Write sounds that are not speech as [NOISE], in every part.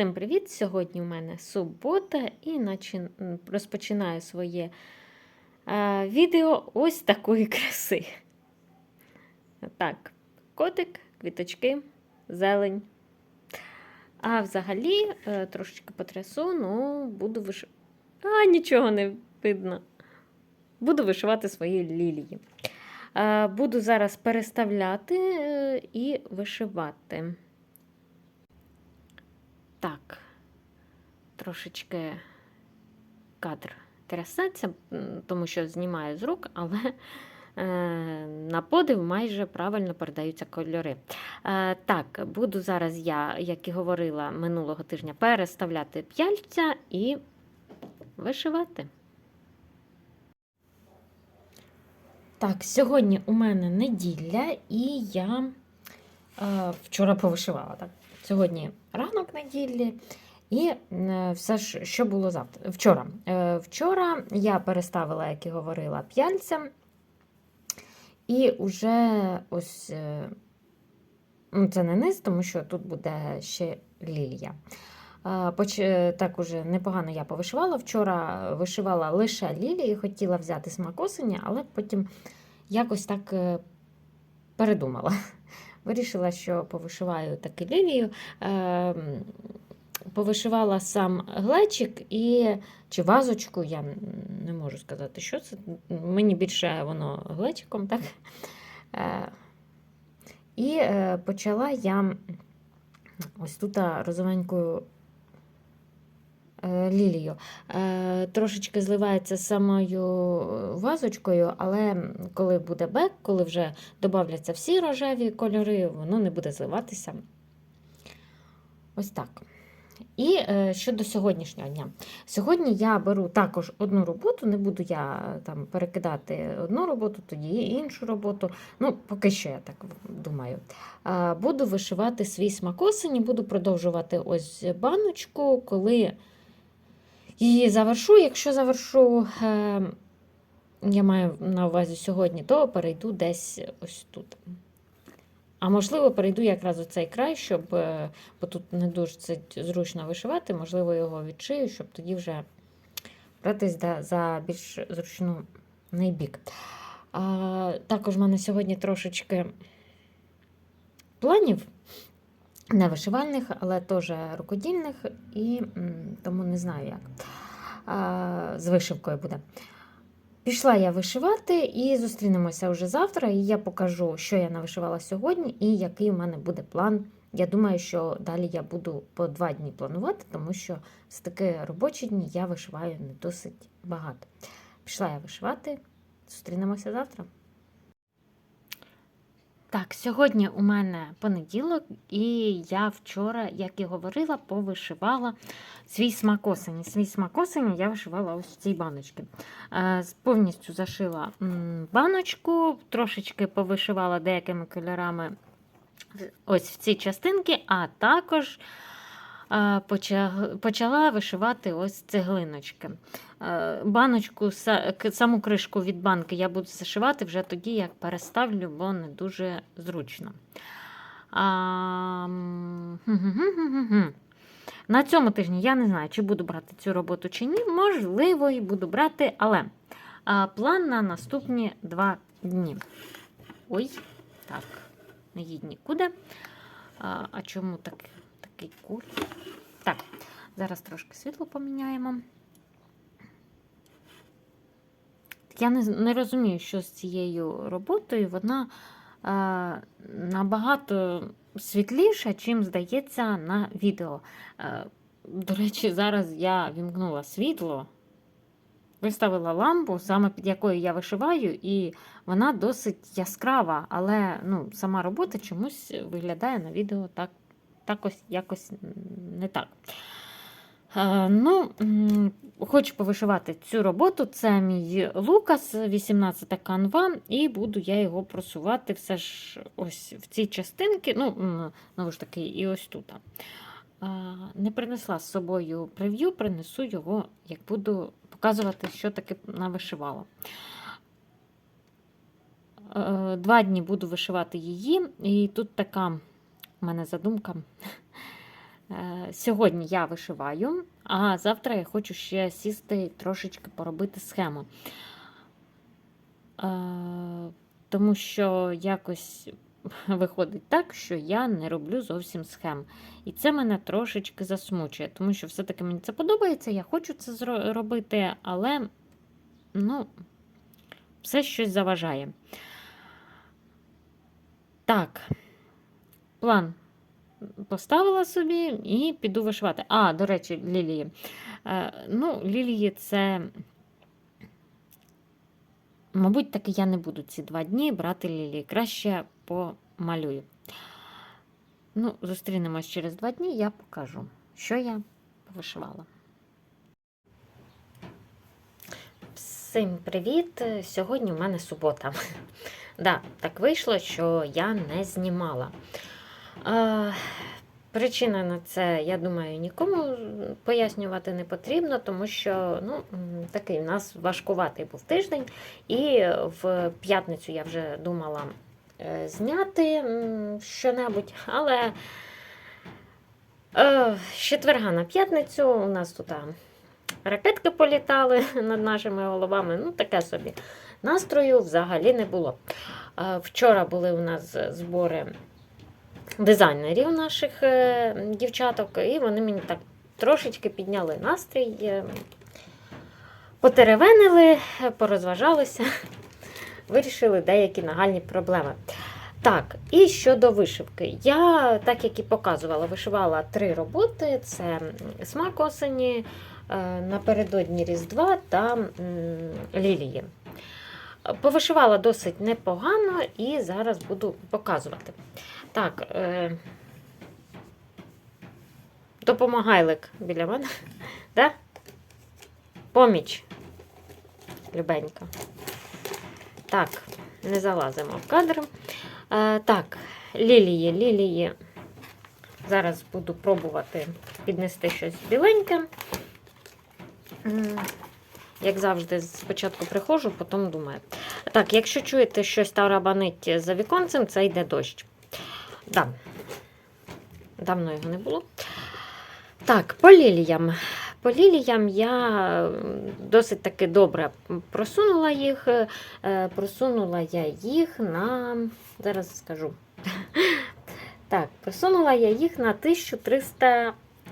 Всім привіт! Сьогодні у мене субота і розпочинаю своє е, відео ось такої краси. Так, котик, квіточки, зелень. А взагалі е, трошечки потрясу, ну буду виш... А, нічого не видно. Буду вишивати свої лілії. Е, буду зараз переставляти і вишивати. Так, трошечки кадр трясеться, тому що знімаю з рук, але е, на подив майже правильно передаються кольори. Е, так, буду зараз я, як і говорила минулого тижня, переставляти п'яльця і вишивати. Так, сьогодні у мене неділя, і я вчора повишивала. Так? Сьогодні ранок неділі, і е, все що було завтра. Вчора. Е, вчора я переставила, як і говорила, п'яльця, і вже ось е, ну, це не низ, тому що тут буде ще лілія. Е, е, Так уже непогано я повишивала. Вчора вишивала лише лілії, хотіла взяти смак осені, але потім якось так е, передумала. Вирішила, що повишиваю таки лілію. Е, Повишивала сам глечик і чи вазочку, я не можу сказати, що це. Мені більше воно глечиком, так? Е, І е, почала я ось тут розовенькою е, лілію. Е, Трошечки зливається з самою вазочкою, але коли буде бек, коли вже додавляться всі рожеві кольори, воно не буде зливатися. Ось так. І е, щодо сьогоднішнього дня. Сьогодні я беру також одну роботу, не буду я там перекидати одну роботу, тоді іншу роботу. Ну, поки що я так думаю. Е, буду вишивати свій смак осені, буду продовжувати ось баночку, коли її завершу. Якщо завершу, е, я маю на увазі сьогодні, то перейду десь ось тут. А можливо, перейду якраз у цей край, щоб, е, бо тут не дуже це зручно вишивати, можливо, його відшию, щоб тоді вже братись за, за більш зручний бік. А, також в мене сьогодні трошечки планів, не вишивальних, але теж рукодільних, і тому не знаю, як з вишивкою буде. Пішла я вишивати і зустрінемося вже завтра, і я покажу, що я навишивала сьогодні і який у мене буде план. Я думаю, що далі я буду по два дні планувати, тому що з таки робочі дні я вишиваю не досить багато. Пішла я вишивати, зустрінемося завтра. Так, сьогодні у мене понеділок, і я вчора, як і говорила, повишивала свій смак осені. Свій смак осені я вишивала ось в цій баночці. Е, Повністю зашила баночку, трошечки повишивала деякими кольорами ось в ці частинки, а також почала вишивати ось цеглиночки. Е, Баночку, саму кришку від банки я буду зашивати вже тоді, як переставлю, бо не дуже зручно. А. На цьому тижні я не знаю, чи буду брати цю роботу чи ні. Можливо, і буду брати, але план на наступні два дні. Ой, так, не їдь нікуди. А чому так, такий куль? Так, зараз трошки світло поміняємо. Я не, не розумію, що з цією роботою вона е, набагато світліша, чим здається на відео. Е, до речі, зараз я вімкнула світло, виставила лампу, саме під якою я вишиваю, і вона досить яскрава, але ну, сама робота чомусь виглядає на відео так, так ось, якось не так. Е, Ну, хочу повишивати цю роботу. Це мій Лукас, 18 канва, і буду я його просувати все ж ось в ці частинки. Ну, знову ж таки, і ось тут. Е, Не принесла з собою прев'ю, принесу його, як буду показувати, що таке навишивала. Е, Два дні буду вишивати її, і тут така в мене задумка. Е, Сьогодні я вишиваю, а завтра я хочу ще сісти трошечки поробити схему. Е, Тому що якось виходить так, що я не роблю зовсім схем. І це мене трошечки засмучує, тому що все-таки мені це подобається, я хочу це зро- робити, але ну, все щось заважає. Так, план поставила собі і піду вишивати. А, до речі, лілії. Е, ну, лілії це. Мабуть, таки я не буду ці два дні брати лілії. Краще помалюю. Ну, зустрінемось через два дні, я покажу, що я вишивала. Всім привіт! Сьогодні у мене субота. [LAUGHS] Да, так вийшло, що я не знімала. Причина на це, я думаю, нікому пояснювати не потрібно, тому що ну, такий у нас важкуватий був тиждень, і в п'ятницю я вже думала е, зняти щонебудь, але е, з четверга на п'ятницю у нас тут ракетки політали [LAUGHS] над нашими головами. Ну, таке собі. Настрою взагалі не було. Е, Вчора були у нас збори дизайнерів наших е, дівчаток, і вони мені так трошечки підняли настрій, е, потеревенили, порозважалися, [LAUGHS] вирішили деякі нагальні проблеми. Так, і щодо вишивки. Я, так як і показувала, вишивала три роботи: це смак осені, е, напередодні Різдва та лілії. Повишивала досить непогано і зараз буду показувати. Так, е, допомагайлик біля мене. [LAUGHS] Да? Поміч. Любенька. Так, не залазимо в кадр. Е, так, лілії, лілії. Зараз буду пробувати піднести щось біленьке. Як завжди, спочатку приходжу, потім думаю. Так, якщо чуєте, щось тарабанить за віконцем, це йде дощ. Да. Давно його не було. Так, по ліліям. По ліліям я досить таки добре просунула їх. Е, Просунула я їх на. Зараз скажу. [LAUGHS] Так, просунула я їх на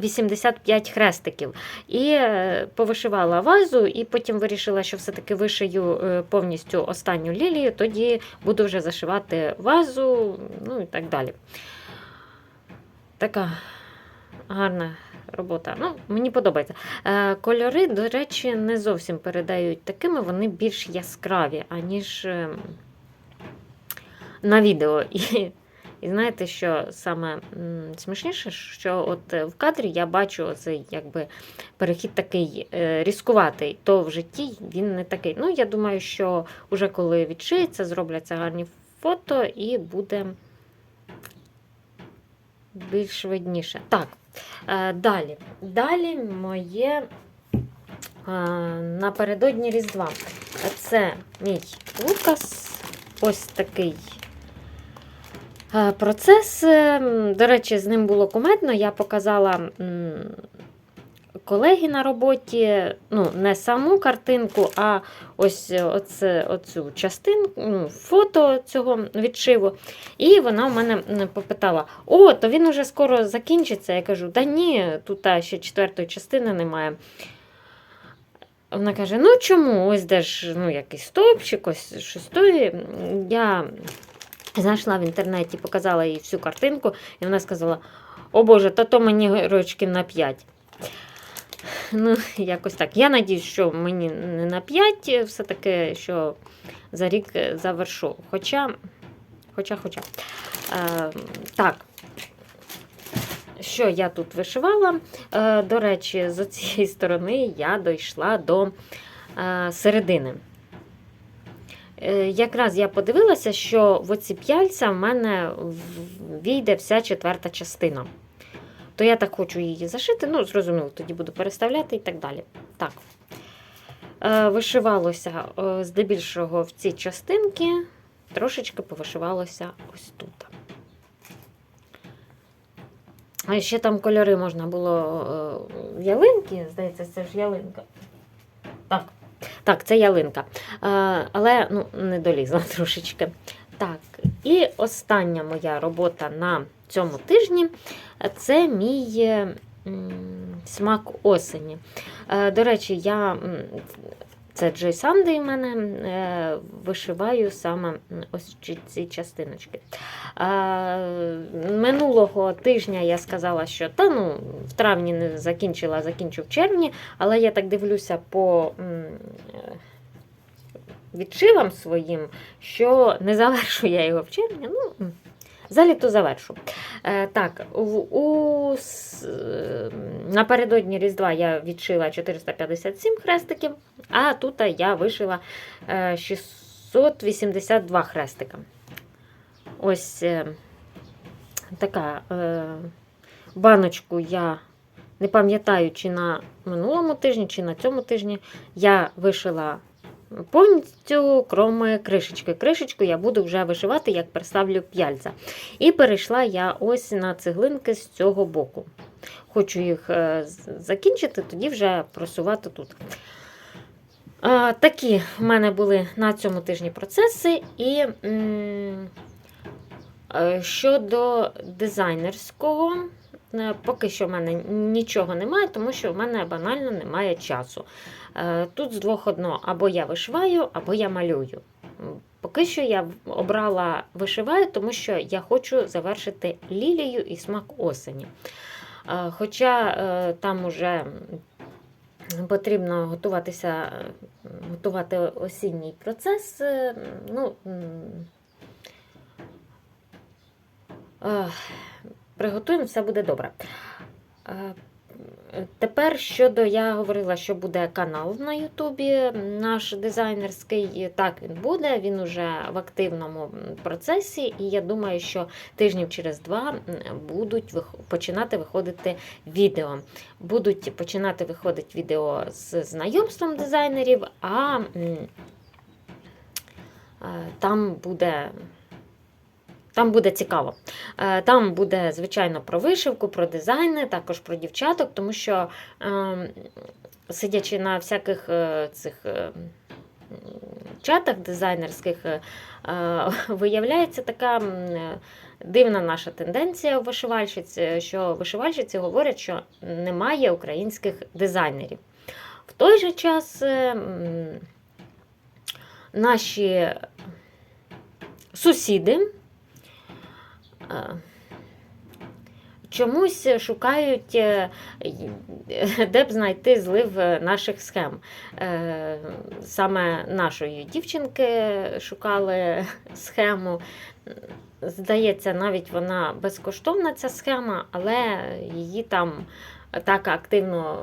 1385 хрестиків. І е, повишивала вазу, і потім вирішила, що все-таки вишию е, повністю останню лілію, тоді буду вже зашивати вазу, ну і так далі. Така гарна робота. Ну, мені подобається. Е, Кольори, до речі, не зовсім передають такими, вони більш яскраві, аніж е, на відео. І, і знаєте, що саме смішніше, що от е, в кадрі я бачу оцей якби перехід такий е, різкуватий, то в житті він не такий. Ну, я думаю, що вже коли відшиється, зробляться гарні фото і буде більш видніше. Так, е, далі. Далі моє напередодні Різдва. Це мій Лукас. Ось такий процес. Е, До речі, з ним було кумедно. Я показала колеги на роботі, ну, не саму картинку, а ось оце, оцю частинку, ну, фото цього відшиву. І вона в мене попитала: О, то він уже скоро закінчиться. Я кажу, да ні, тут ще четвертої частини немає. Вона каже: ну чому? Ось де ж ну, якийсь стовпчик, ось щось то. Я знайшла в інтернеті, показала їй всю картинку, і вона сказала: О Боже, та то мені рочків на 5. Ну, якось так. Я надіюсь, що мені не на 5, все-таки, що за рік завершу. Хоча, хоча, хоча. Е, так. Що я тут вишивала? Е, до речі, з цієї сторони я дійшла до е, середини. Е, якраз я подивилася, що в оці п'яльця в мене війде вся четверта частина. То я так хочу її зашити. Ну, зрозуміло, тоді буду переставляти і так далі. Так. Е, вишивалося е, здебільшого в ці частинки, трошечки повишивалося ось тут. А ще там кольори можна було ялинки, здається, це ж ялинка. Так, так, це ялинка. Е, але ну, не долізла [LAUGHS] трошечки. Так, і остання моя робота на цьому тижні це мій смак осені. Е, До речі, я. Це Джей Санди в мене е, вишиваю саме ось ці- частиночки. Минулого тижня я сказала, що та ну в травні не закінчила, закінчу в червні, але я так дивлюся по е, відшивам своїм, що не завершу я його в червні. Ну, м, за літо завершу. Е, так, у, у, е, напередодні Різдва я відшила 457 хрестиків, а тут я вишила е, 682 хрестика. Ось е, така е, баночку я не пам'ятаю, чи на минулому тижні, чи на цьому тижні я вишила повністю кроме кришечки. Кришечку я буду вже вишивати, як представлю п'яльця. І перейшла я ось на цеглинки з цього боку. Хочу їх е, закінчити, тоді вже просувати тут. Такі в мене були на цьому тижні процеси. І е, щодо дизайнерського, поки що в мене нічого немає, тому що в мене банально немає часу. Е, Тут з двох одно: або я вишиваю, або я малюю. Поки що я обрала вишиваю, тому що я хочу завершити лілію і смак осені. Е, Хоча е, там уже потрібно готуватися, е, готувати осінній процес. е, Ну, е, приготуємо, все буде добре. Е, Тепер щодо я говорила, що буде канал на Ютубі наш дизайнерський. Так він буде. Він уже в активному процесі, і я думаю, що тижнів через два будуть починати виходити відео. Будуть починати виходити відео з знайомством дизайнерів, а е, там буде. Там буде цікаво. Е, Там буде, звичайно, про вишивку, про дизайни, також про дівчаток, тому що, ем, сидячи на всяких е, цих е, чатах дизайнерських, виявляється така дивна наша тенденція вишивальщиць, що вишивальщиці говорять, що немає українських дизайнерів. В той же час наші сусіди. Е, Чомусь шукають, е, де б знайти злив наших схем. Е, Саме нашої дівчинки шукали схему. Здається, навіть вона безкоштовна, ця схема, але її там так активно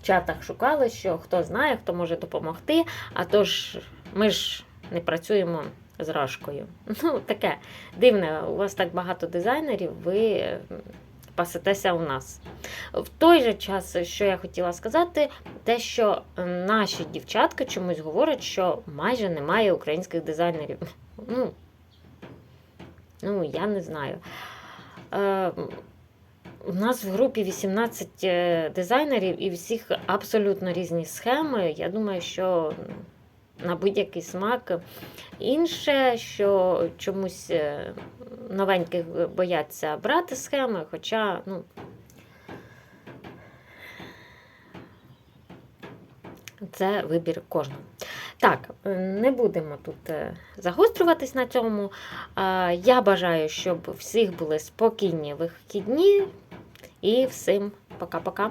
в чатах шукали, що хто знає, хто може допомогти. А то ж ми ж не працюємо з рашкою. [LAUGHS] Ну, таке дивне, у вас так багато дизайнерів, ви пасетеся у нас. В той же час, що я хотіла сказати, те, що е, наші дівчатка чомусь говорять, що майже немає українських дизайнерів. [LAUGHS] Ну, ну я не знаю. Е, у нас в групі 18 е, дизайнерів і всіх абсолютно різні схеми. Я думаю, що на будь-який смак. Інше, що чомусь е, новеньких бояться брати схеми, хоча, ну. Це вибір кожного. Так, не будемо тут е, загострюватись на цьому. Я бажаю, щоб всіх були спокійні вихідні. І всім пока-пока.